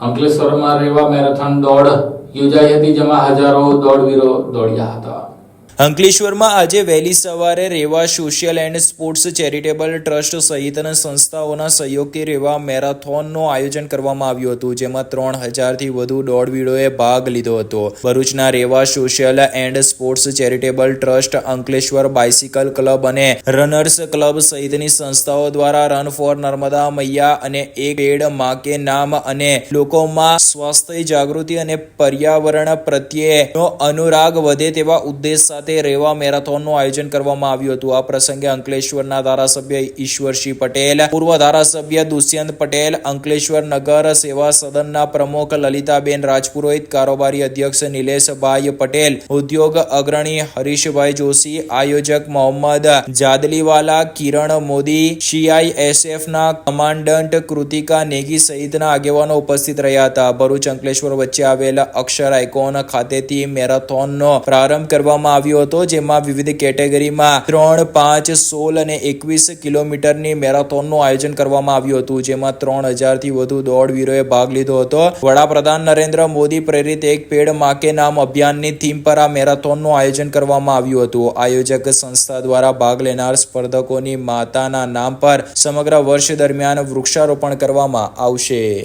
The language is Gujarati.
અંકલેશ્વરમાં રેવા મેરેથોન દોડ યોજાઈ હતી જેમાં હજારો દોડવીરો દોડ્યા હતા. અંકલેશ્વરમાં આજે વહેલી સવારે Reva social and sports charitable trust સહિતના સંસ્થાઓના સહયોગથી રેવા મેરાથોનનું આયોજન કરવામાં આવ્યું હતું, જેમાં ત્રણ હજારથી વધુ દોડવીરોએ ભાગ લીધો હતો. ભરૂચના Reva social and sports charitable trust Ankleshwar bicycle club અને રનર્સ ક્લબ સહિતની સંસ્થાઓ દ્વારા રન ફોર નર્મદા મૈયા અને એક એડમાં કે નામ અને લોકોમાં સ્વાસ્થ્ય જાગૃતિ અને પર્યાવરણ પ્રત્યેનો અનુરાગ વધે તેવા ઉદ્દેશ સાથે રેવા મેરાથોનનું આયોજન કરવામાં આવ્યું હતું. આ પ્રસંગે અંકલેશ્વરના ધારાસભ્ય ઈશ્વરસિંહ પટેલ, પૂર્વ ધારાસભ્ય દુષ્યંત પટેલ, અંકલેશ્વર નગર સેવા સદનના પ્રમુખ લલિતાબેન રાજપુરોહિત, કારોબારી અધ્યક્ષ નિલેશભાઈ પટેલ, ઉદ્યોગ અગ્રણી હરીશભાઈ જોશી, આયોજક મોહમ્મદ જાદલીવાલા, કિરણ મોદી સીઆઈએસએફના કમાન્ડન્ટ કૃતિકા નેગી સહિતના આગેવાનો ઉપસ્થિત રહ્યા હતા. ભરૂચ અંકલેશ્વર વચ્ચે આવેલા અક્ષર આઇકોન ખાતેથી મેરાથોનનો પ્રારંભ કરવામાં આવ્યો હતો, જેમાં વિવિધ કેટેગરીમાં ત્રણ, પાંચ, સોળ અને એકવીસ કિલોમીટરની મેરાથોનનું આયોજન કરવામાં આવ્યું હતું, જેમાં ત્રણ હજારથી વધુ દોડવીરોએ ભાગ લીધો હતો. વડાપ્રધાન નરેન્દ્ર મોદી પ્રેરિત એક પેડ માકે નામ અભિયાનની થીમ પર આ મેરાથોનનું આયોજન કરવામાં આવ્યું હતું. આયોજક સંસ્થા દ્વારા ભાગ લેનાર સ્પર્ધકોની માતાના નામ પર સમગ્ર વર્ષ દરમિયાન વૃક્ષારોપણ કરવામાં આવશે.